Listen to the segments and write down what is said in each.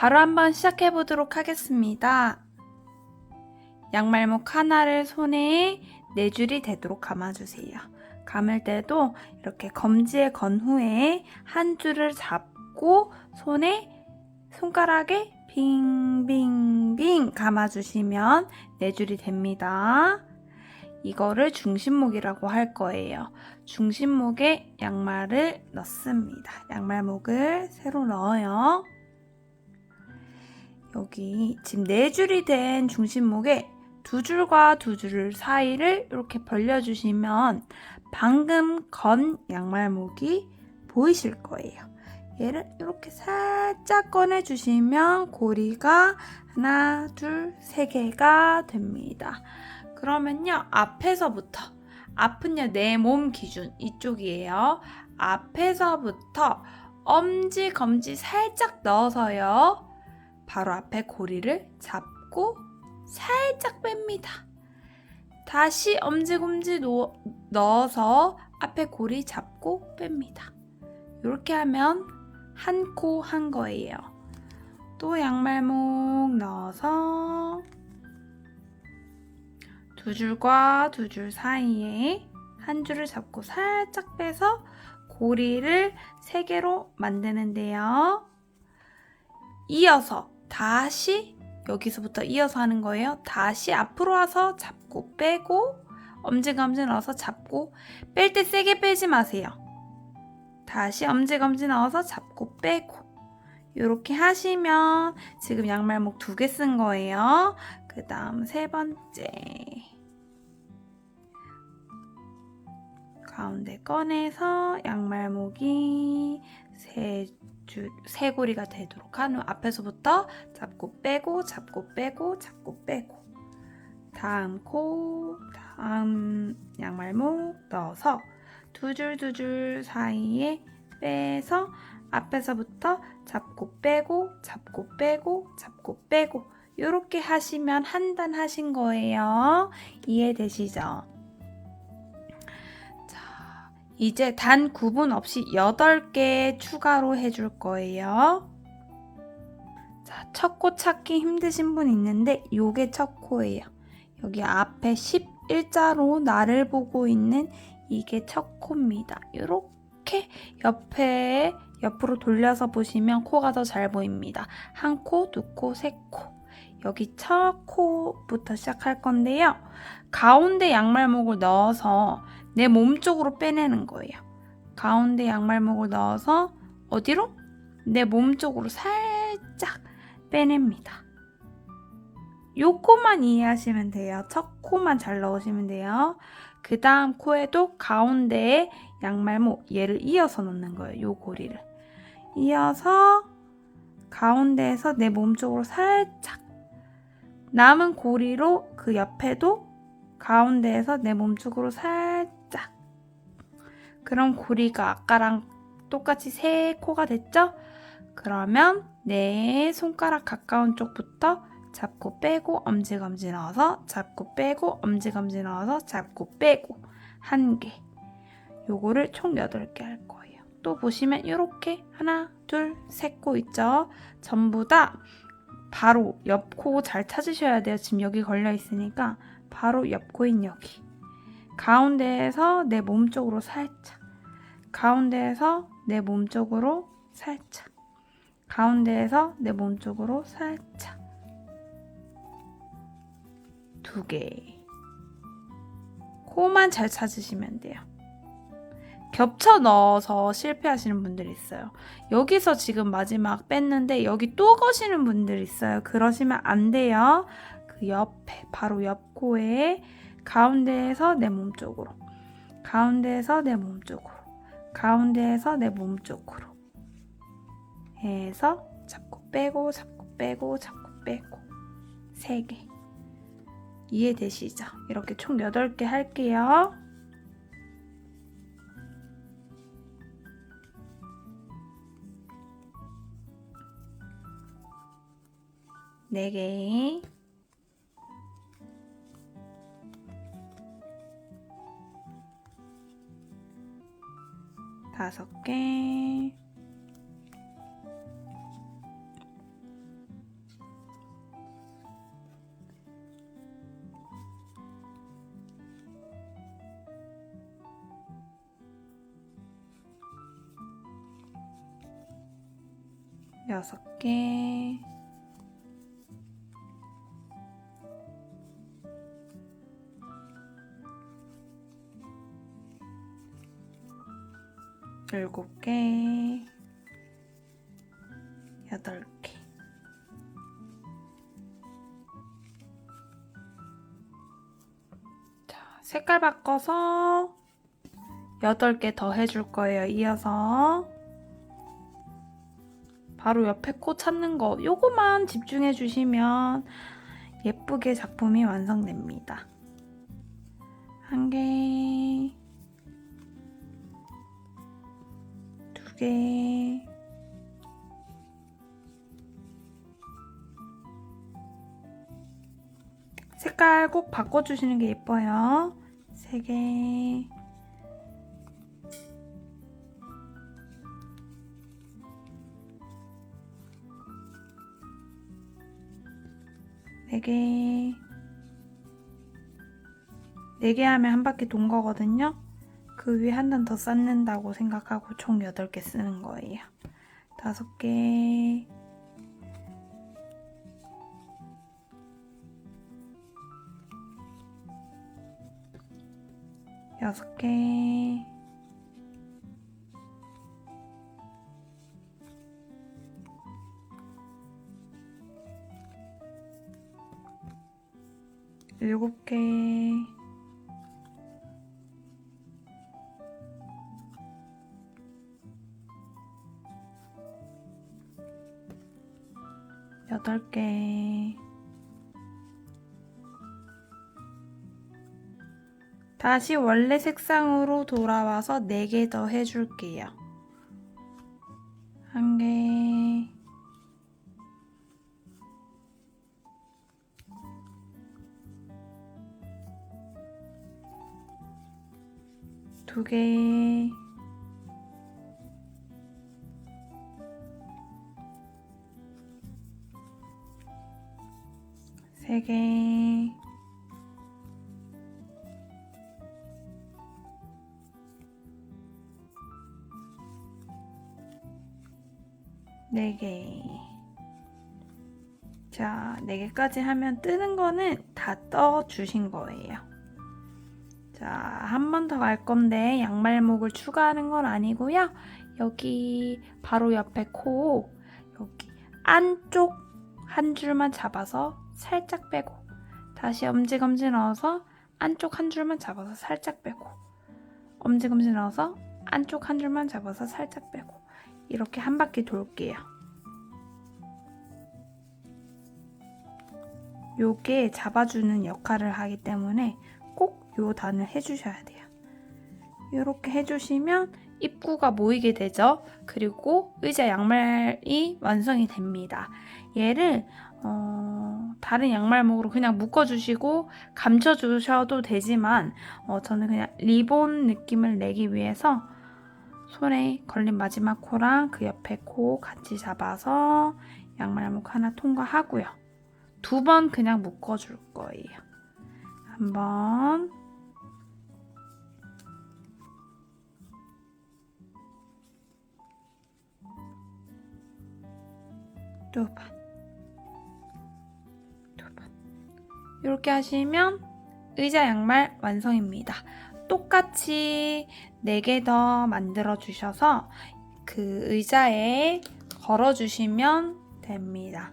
바로 한번 시작해 보도록 하겠습니다. 양말목 하나를 손에 네 줄이 되도록 감아주세요. 감을 때도 이렇게 검지에 건 후에 한 줄을 잡고 손에 손가락에 빙빙빙 감아주시면 네 줄이 됩니다. 이거를 중심목이라고 할 거예요. 중심목에 양말을 넣습니다. 양말목을 새로 넣어요. 여기 지금 네 줄이 된 중심목에 두 줄과 두 줄 사이를 이렇게 벌려주시면 방금 건 양말목이 보이실 거예요. 얘를 이렇게 살짝 꺼내주시면 고리가 하나, 둘, 세 개가 됩니다. 그러면요, 앞에서부터, 앞은요, 내 몸 기준 이쪽이에요. 앞에서부터 엄지, 검지 살짝 넣어서요. 바로 앞에 고리를 잡고 살짝 뺍니다. 다시 엄지검지 놓- 넣어서 앞에 고리 잡고 뺍니다. 이렇게 하면 한 코 한 거예요. 또 양말목 넣어서 두 줄과 두 줄 사이에 한 줄을 잡고 살짝 빼서 고리를 세 개로 만드는데요. 이어서 다시 여기서부터 이어서 하는 거예요. 다시 앞으로 와서 잡고 빼고 엄지검지 넣어서 잡고 뺄 때 세게 빼지 마세요. 다시 엄지검지 넣어서 잡고 빼고 이렇게 하시면 지금 양말목 두 개 쓴 거예요. 그 다음 세 번째 가운데 꺼내서 양말목이 세 줄, 세 고리가 되도록 한 후 앞에서부터 잡고 빼고 잡고 빼고 잡고 빼고 다음 코 다음 양말목 넣어서 두 줄 두 줄 사이에 빼서 앞에서부터 잡고 빼고 잡고 빼고 잡고 빼고 이렇게 하시면 한 단 하신 거예요. 이해되시죠? 자, 이제 단 구분 없이 8개 추가로 해줄 거예요. 자, 첫코 찾기 힘드신 분 있는데 요게 첫 코예요. 여기 앞에 11자로 나를 보고 있는 이게 첫 코입니다. 이렇게 옆에 옆으로 돌려서 보시면 코가 더 잘 보입니다. 한 코, 두 코, 세 코. 여기 첫 코부터 시작할 건데요. 가운데 양말목을 넣어서 내 몸 쪽으로 빼내는 거예요. 가운데 양말목을 넣어서 어디로? 내 몸 쪽으로 살짝 빼냅니다. 요 코만 이해하시면 돼요. 첫 코만 잘 넣으시면 돼요. 그 다음 코에도 가운데에 양말목 얘를 이어서 넣는 거예요. 요 고리를 이어서 가운데에서 내 몸 쪽으로 살짝 남은 고리로 그 옆에도 가운데에서 내 몸 쪽으로 살짝 그럼 고리가 아까랑 똑같이 세 코가 됐죠? 그러면 내 손가락 가까운 쪽부터 잡고 빼고 엄지검지 넣어서 잡고 빼고 엄지검지 넣어서 잡고 빼고 한 개. 요거를 총 8개 할 거예요. 또 보시면 이렇게 하나, 둘, 셋코 있죠? 전부 다 바로 옆 코 잘 찾으셔야 돼요. 지금 여기 걸려 있으니까 바로 옆 코인 여기. 가운데에서 내 몸 쪽으로 살짝. 가운데에서 내 몸 쪽으로 살짝. 가운데에서 내 몸 쪽으로 살짝. 두 개. 코만 잘 찾으시면 돼요. 겹쳐 넣어서 실패하시는 분들이 있어요. 여기서 지금 마지막 뺐는데 여기 또 거시는 분들 있어요. 그러시면 안 돼요. 그 옆에 바로 옆 코에 가운데에서 내 몸 쪽으로 가운데에서 내 몸 쪽으로 가운데에서 내 몸 쪽으로 해서 잡고 빼고 잡고 빼고 잡고 빼고 세 개. 이해되시죠? 이렇게 총 8개 할게요. 네 개. 다섯 개. 여섯 개. 일곱 개, 여덟 개. 자, 색깔 바꿔서 여덟 개 더 해줄 거예요. 이어서. 바로 옆에 코 찾는 거 요거만 집중해 주시면 예쁘게 작품이 완성됩니다. 한 개, 개, 색깔 꼭 바꿔주시는 게 예뻐요. 세 개, 네 개, 네 개 하면 한 바퀴 돈 거거든요. 그 위에 한 단 더 쌓는다고 생각하고 총 8개 쓰는 거예요. 다섯 개, 여섯 개, 일곱 개, 다시 원래 색상으로 돌아와서 네개더 해줄게요. 한 개, 두 개, 세 개, 네 개. 자, 네 개까지 하면 뜨는 거는 다 떠 주신 거예요. 자, 한 번 더 갈 건데 양말목을 추가하는 건 아니고요. 여기 바로 옆에 코 여기 안쪽 한 줄만 잡아서 살짝 빼고 다시 엄지검지 넣어서 안쪽 한 줄만 잡아서 살짝 빼고 엄지검지 넣어서 안쪽 한 줄만 잡아서 살짝 빼고 이렇게 한 바퀴 돌게요. 요게 잡아주는 역할을 하기 때문에 꼭 요 단을 해주셔야 돼요. 이렇게 해주시면 입구가 모이게 되죠. 그리고 의자 양말이 완성이 됩니다. 얘를 어, 다른 양말목으로 그냥 묶어주시고 감춰주셔도 되지만 어, 저는 그냥 리본 느낌을 내기 위해서 손에 걸린 마지막 코랑 그 옆에 코 같이 잡아서 양말목 하나 통과하고요. 두 번 그냥 묶어줄 거예요. 한 번, 두 번, 두 번. 이렇게 하시면 의자 양말 완성입니다. 똑같이 4개 더 만들어 주셔서 그 의자에 걸어 주시면 됩니다.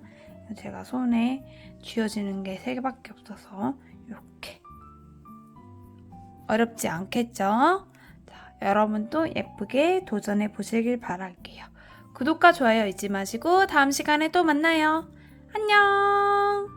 제가 손에 쥐어지는 게 3개밖에 없어서 이렇게 어렵지 않겠죠? 자, 여러분도 예쁘게 도전해 보시길 바랄게요. 구독과 좋아요 잊지 마시고 다음 시간에 또 만나요. 안녕!